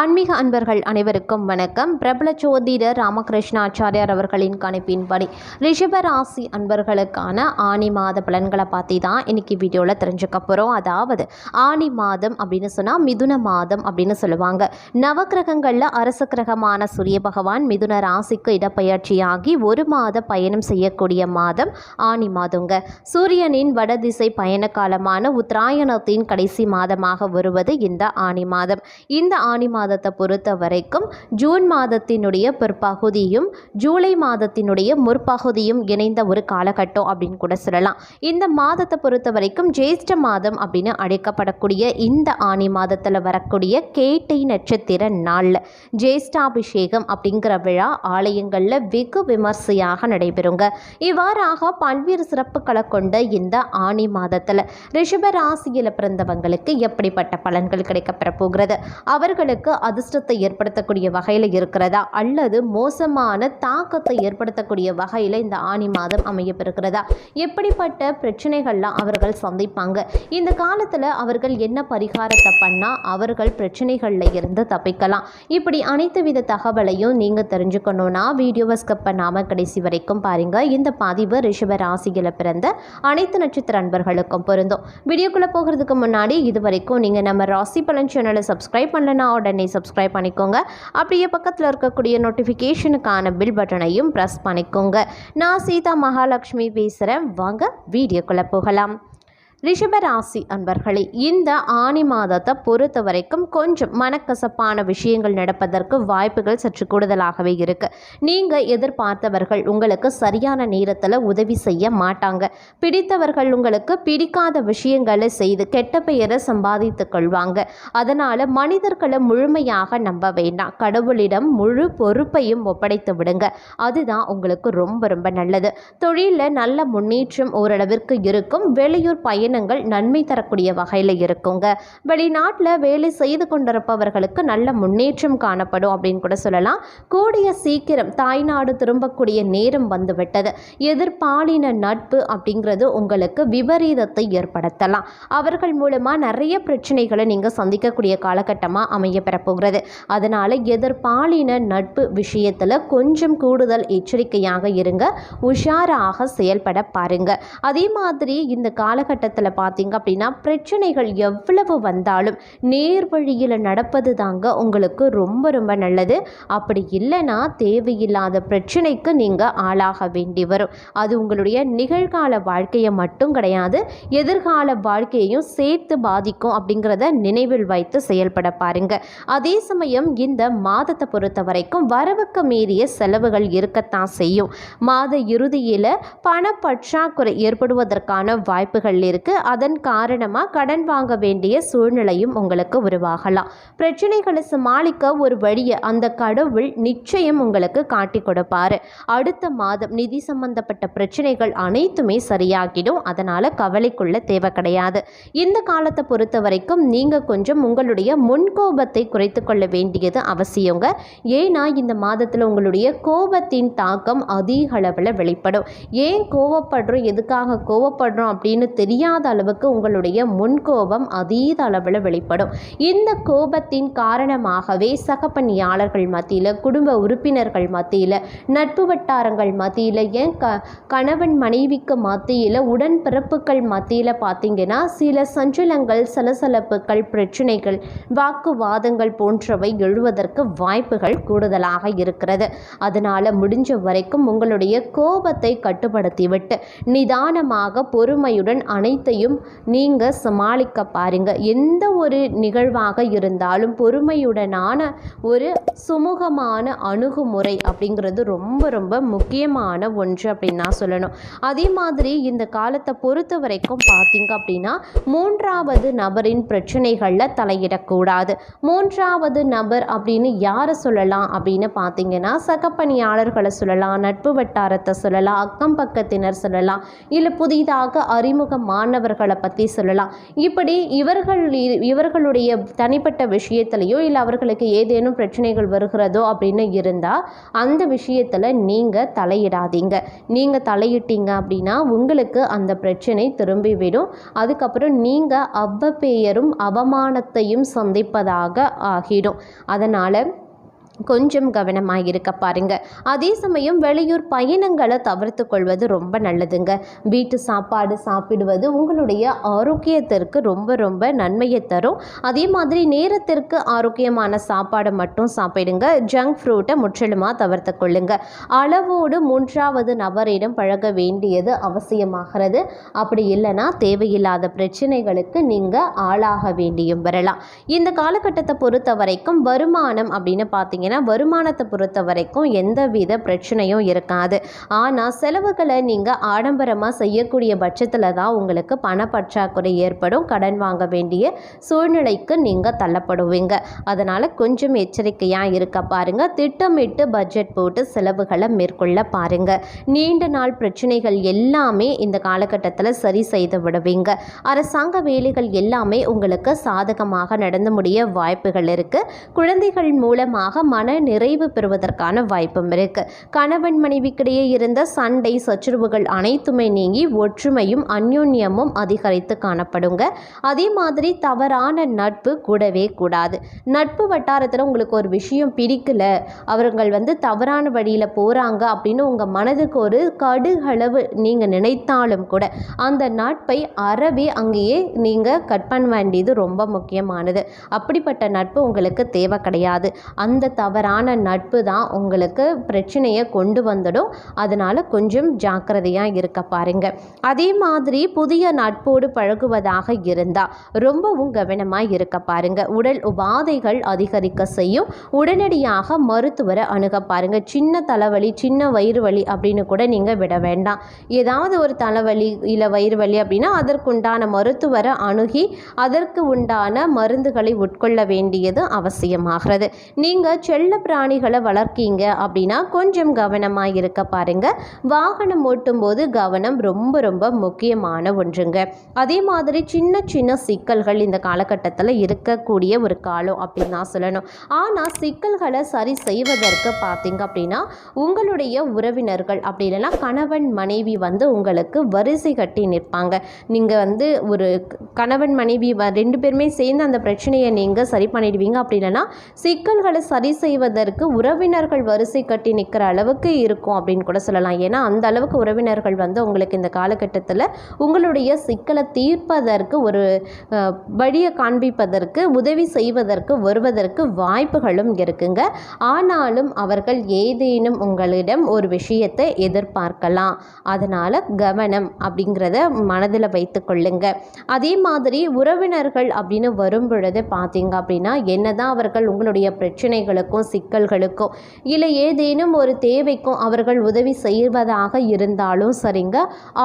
ஆன்மீக அன்பர்கள் அனைவருக்கும் வணக்கம். பிரபல ஜோதிடர் ராமகிருஷ்ணாச்சாரியார் அவர்களின் கணிப்பின்படி ரிஷப ராசி அன்பர்களுக்கான ஆணி மாத பலன்களை பார்த்தி தான் இன்னைக்கு வீடியோவில் தெரிஞ்சுக்க போகிறோம் அதாவது ஆணி மாதம் அப்படின்னு சொன்னால் மிதுன மாதம் அப்படின்னு சொல்லுவாங்க. நவக்கிரகங்களில் அரச கிரகமான சூரிய பகவான் மிதுன ராசிக்கு இடப்பெயர்ச்சியாகி ஒரு மாத பயணம் செய்யக்கூடிய மாதம் ஆணி மாதங்க. சூரியனின் வடதிசை பயண காலமான உத்தராயணத்தின் கடைசி மாதமாக வருவது இந்த ஆணி மாதம். இந்த ஆணி மாதத்தை பொறுத்த வரைக்கும் ஜூன் மாதத்தினுடைய பிற்பகுதியும் ஜூலை மாதத்தினுடைய முற்பகுதியும் இணைந்த ஒரு காலகட்டம் அப்படின்னு கூட சொல்லலாம். இந்த மாதத்தை பொறுத்த வரைக்கும் ஜேஷ்ட மாதம் அப்படின்னு அழைக்கப்படக்கூடிய இந்த ஆணி மாதத்தில் வரக்கூடிய கேட்டை நட்சத்திர நாளில் ஜேஷ்டாபிஷேகம் அப்படிங்கிற விழா ஆலயங்களில் வெகு விமர்சையாக நடைபெறுங்க. இவ்வாறாக பல்வேறு சிறப்புகளை கொண்ட இந்த ஆணி மாதத்தில் ரிஷப ராசியில் பிறந்தவங்களுக்கு எப்படிப்பட்ட பலன்கள் கிடைக்கப்பெற போகிறது? அவர்களுக்கு அதிர்ஷ்டத்தை ஏற்படுத்தக்கூடிய வகையில் இருக்கிறதா? அல்லது மோசமான தாக்கத்தை ஏற்படுத்தக்கூடிய வகையில் இந்த ஆணி மாதம் அமையப்பெறுகிறதா? எப்படிப்பட்ட பிரச்சனைகள்லாம் அவர்கள் சந்திப்பாங்க? இந்த காலத்தில் அவர்கள் என்ன பரிகாரத்தை பண்ணால் அவர்கள் பிரச்சனைகளில் இருந்து தப்பிக்கலாம். இப்படி அனைத்து வித தகவலையும் நீங்கள் தெரிஞ்சுக்கணுன்னா வீடியோவை ஸ்கிப் பண்ணாமல் கடைசி வரைக்கும் பாருங்கள் இந்த பதிவு ரிஷப ராசியில் பிறந்த அனைத்து நட்சத்திர அன்பர்களுக்கும் பொருந்தும். வீடியோக்குள்ளே போகிறதுக்கு முன்னாடி இது வரைக்கும் நீங்கள் நம்ம ராசி பலன் சேனலை சப்ஸ்கிரைப் பண்ணலனா உடனே சப்ஸ்கிரைப் பண்ணிக்கோங்க. அப்படியே பக்கத்தில் இருக்கக்கூடிய நோட்டிஃபிகேஷனுக்கான பில் பட்டனையும் ப்ரெஸ் பண்ணிக்கோங்க. நான் சீதா மகாலட்சுமி பேசுகிறேன் வாங்க வீடியோக்குள்ளே போகலாம். ரிஷபராசி அன்பர்களே இந்த ஆணி மாதத்தை பொறுத்த வரைக்கும் கொஞ்சம் மனக்கசப்பான விஷயங்கள் நடப்பதற்கு வாய்ப்புகள் சற்று கூடுதலாகவே இருக்கு. நீங்கள் எதிர்பார்த்தவர்கள் உங்களுக்கு சரியான நேரத்தில் உதவி செய்ய மாட்டாங்க. பிடித்தவர்கள் உங்களுக்கு பிடிக்காத விஷயங்களை செய்து கெட்ட பெயரை சம்பாதித்து கொள்வாங்க. அதனால் மனிதர்களை முழுமையாக நம்ப வேண்டாம். கடவுளிடம் முழு பொறுப்பையும் ஒப்படைத்து விடுங்க. அதுதான் உங்களுக்கு ரொம்ப ரொம்ப நல்லது. தொழிலில் நல்ல முன்னேற்றம் ஓரளவிற்கு இருக்கும். வெளியூர் பயணங்கள் நன்மை தரக்கூடிய வகையில் இருக்குங்க. வெளிநாட்டில் வேலை செய்து கொண்டிருப்பவர்களுக்கு நல்ல முன்னேற்றம் காணப்படும் அப்படின்னு கூட சொல்லலாம். கூடிய சீக்கிரம் தாய்நாடு திரும்பக்கூடிய நேரம் வந்துவிட்டது. எதிர்பாலின நட்பு அப்படிங்கிறது உங்களுக்கு விபரீதத்தை ஏற்படுத்தலாம். அவர்கள் மூலமாக நிறைய பிரச்சனைகளை நீங்கள் சந்திக்கக்கூடிய காலகட்டமாக அமைய பெறப்போகிறது. அதனால் எதிர்பாலின நட்பு விஷயத்தில் கொஞ்சம் கூடுதல் எச்சரிக்கையாக இருங்க. உஷாராக செயல்பட பாருங்க. அதே மாதிரி இந்த காலகட்டத்தில் பார்த்தீங்க அப்படின்னா பிரச்சனைகள் எவ்வளவு வந்தாலும் நேர் வழியில் நடப்பது தாங்க உங்களுக்கு ரொம்ப ரொம்ப நல்லது. அப்படி இல்லைன்னா தேவையில்லாத பிரச்சனைக்கு நீங்கள் ஆளாக வேண்டி வரும். அது உங்களுடைய நிகழ்கால வாழ்க்கையை மட்டும் கிடையாது எதிர்கால வாழ்க்கையையும் சேர்த்து பாதிக்கும் அப்படிங்கிறத நினைவில் வைத்து செயல்பட பாருங்க. அதே சமயம் இந்த மாதத்தை பொறுத்த வரைக்கும் வரவுக்கு மீறிய செலவுகள் இருக்கத்தான் செய்யும். மாத இறுதியில் பண பற்றாக்குறை ஏற்படுவதற்கான வாய்ப்புகள் இருக்குது அதன் காரணமாக கடன் வாங்க வேண்டிய சூழ்நிலையும் உங்களுக்கு உருவாகலாம். பிரச்சனைகளை சமாளிக்க ஒரு வழியை அந்த கடவுள் நிச்சயம் உங்களுக்கு காட்டி கொடுப்பாரு. அடுத்த மாதம் நிதி சம்பந்தப்பட்ட பிரச்சனைகள் அனைத்துமே சரியாகிடும். அதனால் கவலைக்குள்ள தேவை கிடையாது. இந்த காலத்தை பொறுத்த வரைக்கும் நீங்கள் கொஞ்சம் உங்களுடைய முன்கோபத்தை குறைத்து கொள்ள வேண்டியது அவசியங்க. ஏன்னா இந்த மாதத்தில் உங்களுடைய கோபத்தின் தாக்கம் அதிக அளவில் வெளிப்படும். ஏன் கோவப்படுறோம்? எதுக்காக கோவப்படுறோம் அப்படின்னு முடியாத அளவுக்கு உங்களுடைய முன்கோபம் அதீத அளவில் வெளிப்படும். இந்த கோபத்தின் காரணமாகவே சக பணியாளர்கள் மத்தியில் குடும்ப உறுப்பினர்கள் மத்தியில் நட்பு வட்டாரங்கள் மத்தியில் ஏன் க கணவன் மனைவிக்கு மத்தியில் உடன்பிறப்புகள் மத்தியில் பார்த்தீங்கன்னா சில சஞ்சலங்கள் சலசலப்புகள் பிரச்சனைகள் வாக்குவாதங்கள் போன்றவை எழுவதற்கு வாய்ப்புகள் கூடுதலாக இருக்கிறது. அதனால் முடிஞ்ச வரைக்கும் உங்களுடைய கோபத்தை கட்டுப்படுத்திவிட்டு நிதானமாக பொறுமையுடன் அனைத்து அனைத்தையும் நீங்கள் சமாளிக்க பாருங்க. எந்த ஒரு நிகழ்வாக இருந்தாலும் பொறுமையுடனான ஒரு சுமூகமான அணுகுமுறை அப்படிங்கிறது ரொம்ப ரொம்ப முக்கியமான ஒன்று அப்படின்னு நான் சொல்லணும். அதே மாதிரி இந்த காலத்தை பொறுத்த வரைக்கும் பார்த்தீங்க அப்படின்னா மூன்றாவது நபரின் பிரச்சனைகளில் தலையிடக்கூடாது. மூன்றாவது நபர் அப்படின்னு யாரை சொல்லலாம் அப்படின்னு பார்த்தீங்கன்னா சகப்பணியாளர்களை சொல்லலாம் நட்பு வட்டாரத்தை சொல்லலாம் அக்கம் பக்கத்தினர் சொல்லலாம் இல்லை புதிதாக அறிமுகமான மாணவர்களை பற்றி சொல்லலாம். இப்படி இவர்கள் இவர்களுடைய தனிப்பட்ட விஷயத்திலையோ இல்லை அவர்களுக்கு ஏதேனும் பிரச்சனைகள் வருகிறதோ அப்படின்னு இருந்தால் அந்த விஷயத்தில் நீங்கள் தலையிடாதீங்க. நீங்கள் தலையிட்டீங்க அப்படின்னா உங்களுக்கு அந்த பிரச்சனை திரும்பி விடும் அதுக்கப்புறம் நீங்கள் அவ்வப்பெயரும் அவமானத்தையும் சந்திப்பதாக ஆகிடும். அதனால் கொஞ்சம் கவனமாக இருக்க பாருங்க. அதே சமயம் வெளியூர் பயணங்களை தவிர்த்து கொள்வது ரொம்ப நல்லதுங்க. வீட்டு சாப்பாடு சாப்பிடுவது உங்களுடைய ஆரோக்கியத்திற்கு ரொம்ப ரொம்ப நன்மையை தரும். அதே மாதிரி நேரத்திற்கு ஆரோக்கியமான சாப்பாடை மட்டும் சாப்பிடுங்க. ஜங்க் ஃப்ரூட்டை முற்றிலுமாக தவிர்த்து கொள்ளுங்க அளவோடு மூன்றாவது நபரிடம் பழக வேண்டியது அவசியமாகிறது. அப்படி இல்லைன்னா தேவையில்லாத பிரச்சனைகளுக்கு நீங்கள் ஆளாக வேண்டியும் வரலாம். இந்த காலகட்டத்தை பொறுத்த வரைக்கும் வருமானம் அப்படின்னு பார்த்தீங்கன்னா வருமானத்தை பொறுத்த வரைக்கும் எந்தவித பிரச்சனையும் இருக்காது. ஆனால் செலவுகளை நீங்கள் ஆடம்பரமாக செய்யக்கூடிய பட்சத்தில் தான் உங்களுக்கு பணப்பற்றாக்குறை ஏற்படும். கடன் வாங்க வேண்டிய சூழ்நிலைக்கு நீங்கள் தள்ளப்படுவீங்க. அதனால் கொஞ்சம் எச்சரிக்கையாக இருக்க பாருங்கள் திட்டமிட்டு பட்ஜெட் போட்டு செலவுகளை மேற்கொள்ள பாருங்கள் நீண்ட நாள் பிரச்சனைகள் எல்லாமே இந்த காலகட்டத்தில் சரி செய்து விடுவீங்க. அரசாங்க வேலைகள் எல்லாமே உங்களுக்கு சாதகமாக நடந்து முடிய வாய்ப்புகள் இருக்குது குழந்தைகள் மூலமாக மன நிறைவு பெறுவதற்கான வாய்ப்பும் இருக்கு. கணவன் மனைவிக்கிடையே இருந்த சண்டை சச்சுரவுகள் அனைத்துமே நீங்கி ஒற்றுமையும் அந்யோன்யமும் அதிகரித்து காணப்படுங்க. அதே மாதிரி தவறான நட்பு கூடவே கூடாது. நட்பு வட்டாரத்தில் உங்களுக்கு ஒரு விஷயம் பிடிக்கல அவர்கள் வந்து தவறான வழியில் போகிறாங்க அப்படின்னு உங்கள் மனதுக்கு ஒரு கடுகளவு நீங்கள் நினைத்தாலும் கூட அந்த நட்பை அறவே அங்கேயே நீங்கள் கட் பண்ண வேண்டியது ரொம்ப முக்கியமானது. அப்படிப்பட்ட நட்பு உங்களுக்கு தேவை கிடையாது. அந்த தவறான நட்பு தான் உங்களுக்கு பிரச்சனையை கொண்டு வந்துடும். அதனால் கொஞ்சம் ஜாக்கிரதையாக இருக்க பாருங்க. அதே மாதிரி புதிய நட்போடு பழகுவதாக இருந்தால் ரொம்பவும் கவனமாக இருக்க பாருங்க. உடல் உபாதைகள் அதிகரிக்க செய்யும். உடனடியாக மருத்துவரை அணுக பாருங்க. சின்ன தலைவலி சின்ன வயிறு வலி அப்படின்னு கூட நீங்கள் விட வேண்டாம். ஏதாவது ஒரு தலைவலி இல்லை வயிறு வலி அப்படின்னா அதற்குண்டான மருத்துவரை அணுகி அதற்கு உண்டான மருந்துகளை உட்கொள்ள வேண்டியது அவசியமாகிறது. நீங்கள் செல்ல பிராணிகளை வளர்க்கீங்க அப்படின்னா கொஞ்சம் கவனமாக இருக்க பாருங்க. வாகனம் ஓட்டும்போது கவனம் ரொம்ப ரொம்ப முக்கியமான ஒன்றுங்க. அதே மாதிரி சின்ன சின்ன சிக்கல்கள் இந்த காலகட்டத்தில் இருக்கக்கூடிய ஒரு காலம் அப்படின்னு தான் சொல்லணும். ஆனால் சிக்கல்களை சரி செய்வதற்கு பார்த்தீங்க அப்படின்னா உங்களுடைய உறவினர்கள் அப்படி இல்லைன்னா கணவன் மனைவி வந்து உங்களுக்கு வரிசை கட்டி நிற்பாங்க. நீங்கள் வந்து ஒரு கணவன் மனைவி வ- ரெண்டு பேருமே சேர்ந்து அந்த பிரச்சனையை நீங்கள் சரி பண்ணிடுவீங்க அப்படி இல்லைன்னா சிக்கல்களை சரி செய்வதற்கு உறவினர்கள் வரிசை கட்டி நிற்கிற அளவுக்கு இருக்கும் அப்படின்னு கூட சொல்லலாம். ஏன்னா அந்த அளவுக்கு உறவினர்கள் வந்து உங்களுக்கு இந்த காலகட்டத்தில் உங்களுடைய சிக்கலை தீர்ப்பதற்கு ஒரு வழியை காண்பிப்பதற்கு உதவி செய்வதற்கு வருவதற்கு வாய்ப்புகளும் இருக்குங்க. ஆனாலும் அவர்கள் ஏதேனும் உங்களிடம் ஒரு விஷயத்தை எதிர்பார்க்கலாம். அதனால் கவனம் அப்படிங்கிறத மனதில் வைத்து கொள்ளுங்க. அதே மாதிரி உறவினர்கள் அப்படின்னு வரும் பொழுது பார்த்தீங்க அப்படின்னா என்னதான் அவர்கள் உங்களுடைய பிரச்சனைகளுக்கும் சிக்கல்களுக்கும் இல்லை ஏதேனும் ஒரு தேவைக்கும் அவர்கள் உதவி செய்வதாக இருந்தாலும் சரிங்க.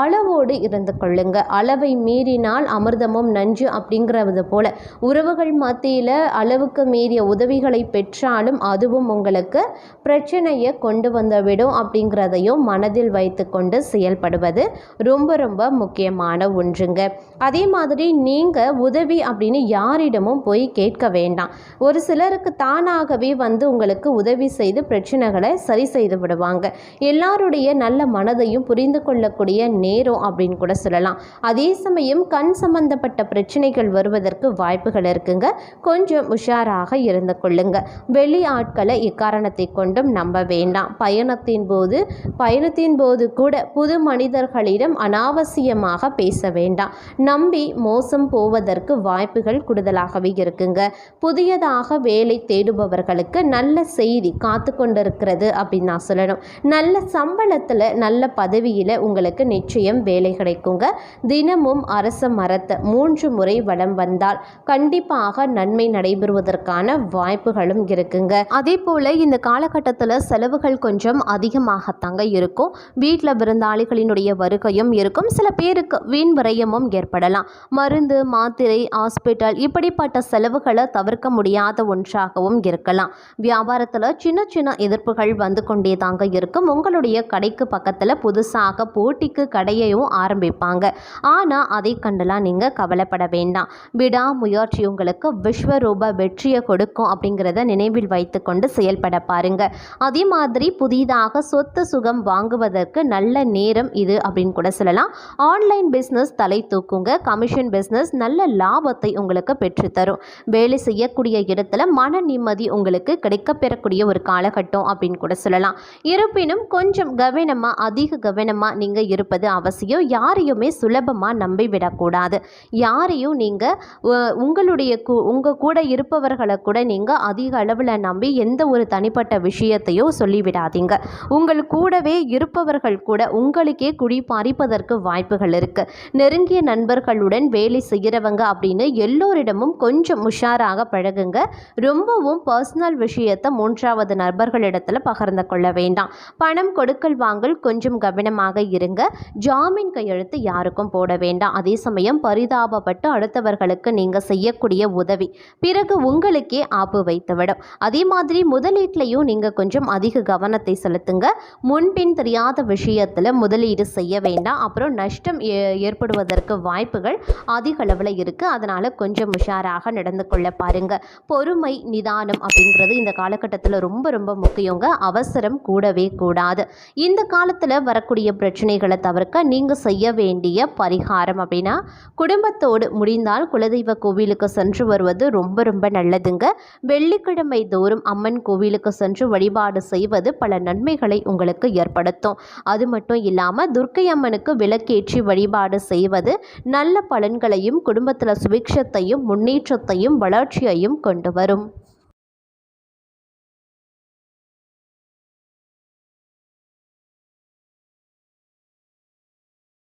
அளவோடு இருந்து கொள்ளுங்க. அளவை மீறினால் அமிர்தமும் நஞ்சு அப்படிங்கிறது போல உறவுகள் மத்தியில் அளவுக்கு மீறிய உதவிகளை பெற்றாலும் அதுவும் உங்களுக்கு பிரச்சனையை கொண்டு வந்துவிடும் அப்படிங்கிறதையும் மனதில் வைத்துக்கொண்டு செயல்படுவது ரொம்ப ரொம்ப முக்கியமான ஒன்றுங்க. அதே மாதிரி நீங்கள் உதவி அப்படின்னு யாரிடமும் போய் கேட்க வேண்டாம். ஒரு சிலருக்கு தானாகவே வந்து உங்களுக்கு உதவி செய்து பிரச்சனைகளை சரி செய்து விடுவாங்க. எல்லாருடைய நல்ல மனதையும் புரிந்து கொள்ளக்கூடிய நேரம் அப்படின்னு கூட சொல்லலாம். அதே சமயம் கண் சம்பந்தப்பட்ட பிரச்சனைகள் வருவதற்கு வாய்ப்புகள் இருக்குங்க. கொஞ்சம் உஷாராக இருந்து கொள்ளுங்க. வெளி ஆட்களை இக்காரணத்தை கொண்டும் நம்ப வேண்டாம். பயணத்தின் போது பயணத்தின் போது கூட புது மனிதர்களிடம் அனாவசியமாக பேச வேண்டாம். நம்பி மோசம் போவதற்கு வாய்ப்புகள் கூடுதலாகவே இருக்குங்க. புதியதாக வேலை தேடுபவர்களுக்கு நல்ல செய்தி காத்து கொண்டிருக்கிறது அப்படின்னு நான் சொல்லணும். நல்ல சம்பளத்தில் நல்ல பதவியில் உங்களுக்கு நிச்சயம் வேலை கிடைக்குங்க. தினமும் அரச மரத்தை மூன்று முறை வளம் வந்தால் கண்டிப்பாக நன்மை நடைபெறுவதற்கான வாய்ப்புகளும் இருக்குங்க. அதே போல் இந்த காலகட்டத்தில் செலவுகள் கொஞ்சம் அதிகமாகத்தாங்க இருக்கும். வீட்டில் விருந்தாளிகளினுடைய வருகையும் இருக்கும். சில பேருக்கு வீண் விரயமும் ஏற்படலாம். மருந்து மாத்திரை ஹாஸ்பிட்டல் இப்படிப்பட்ட செலவுகளை தவிர்க்க முடியாத ஒன்றாகவும் இருக்கலாம். வியாபாரத்தில் சின்ன சின்ன எதிர்ப்புகள் வந்து கொண்டே தாங்க இருக்கும். உங்களுடைய கடைக்கு பக்கத்தில் புதுசாக போட்டிக்கு கடையையும் ஆரம்பிப்பாங்க. ஆனால் அதை கண்டுலாம் நீங்கள் கவலைப்பட வேண்டாம். விடாமுயற்சி உங்களுக்கு விஸ்வரூப வெற்றியை கொடுக்கும் அப்படிங்கிறத நினைவில் வைத்துக்கொண்டு செயல்பட பாருங்க. அதே மாதிரி புதிதாக சொத்து சுகம் வாங்குவதற்கு நல்ல நேரம் இது அப்படின்னு கூட சொல்லலாம். ஆன்லைன் பிஸ்னஸ் தலை தூக்குங்க. கமிஷன் பிஸ்னஸ் நல்ல லாபத்தை உங்களுக்கு பெற்றுத்தரும். வேலை செய்யக்கூடிய இடத்துல மன நிம்மதி உங்களுக்கு கிடைக்கப்பெறக்கூடிய ஒரு காலகட்டம் அப்படின்னு கூட சொல்லலாம். இருப்பினும் கொஞ்சம் கவனமாக அதிக கவனமாக நீங்கள் இருப்பது அவசியம். யாரையுமே சுலபமாக நம்பி விடக்கூடாது. யாரையும் நீங்கள் உங்களுடைய கூ உங்கள் கூட இருப்பவர்களை கூட நீங்கள் அதிக அளவில் நம்பி எந்த ஒரு தனிப்பட்ட விஷயத்தையோ சொல்லிவிடாதீங்க. உங்கள் கூடவே இருப்பவர்கள் கூட உங்களுக்கே குடி பறிப்பதற்கு வாய்ப்புகள் இருக்குது நெருங்கிய நண்பர்களுடன் வேலை செய்கிறவங்க அப்படின்னு எல்லோரிடமும் கொஞ்சம் உஷாராக பழகுங்க. ரொம்பவும் பர்சனல் விஷயம் விஷயத்தை மூன்றாவது நபர்களிடத்தில் பகிர்ந்து கொள்ள வேண்டாம். பணம் கொடுக்கல் வாங்கல் கொஞ்சம் கவனமாக இருங்க. ஜாமீன் கையெழுத்து யாருக்கும் போட வேண்டாம். அதே சமயம் பரிதாபப்பட்டு அடுத்தவர்களுக்கு நீங்கள் செய்யக்கூடிய உதவி. பிறகு உங்களுக்கே ஆப்பு வைத்துவிடும் அதே மாதிரி முதலீட்லையும் நீங்கள் கொஞ்சம் அதிக கவனத்தை செலுத்துங்க. முன்பின் தெரியாத விஷயத்தில் முதலீடு செய்ய வேண்டாம். அப்புறம் நஷ்டம் ஏ- ஏற்படுவதற்கு வாய்ப்புகள் அதிக அளவில் இருக்குது அதனால் கொஞ்சம் உஷாராக நடந்து கொள்ள பாருங்க. பொறுமை நிதானம் அப்படிங்கிறது இந்த காலகட்டத்தில் ரொம்ப ரொம்ப முக்கியங்க. அவசரம் கூடவே கூடாது. இந்த காலத்தில் வரக்கூடிய பிரச்சனைகளை தவிர்க்க நீங்கள் செய்ய வேண்டிய பரிகாரம் அப்படின்னா குடும்பத்தோடு முடிந்தால் குலதெய்வ கோவிலுக்கு சென்று வருவது ரொம்ப ரொம்ப நல்லதுங்க. வெள்ளிக்கிழமை தோறும் அம்மன் கோவிலுக்கு சென்று வழிபாடு செய்வது பல நன்மைகளை உங்களுக்கு ஏற்படுத்தும். அது மட்டும் இல்லாமல் துர்க்கை அம்மனுக்கு விளக்கேற்றி வழிபாடு செய்வது நல்ல பலன்களையும் குடும்பத்தில் சுபிக்ஷத்தையும் முன்னேற்றத்தையும் வளர்ச்சியையும் கொண்டு வரும்.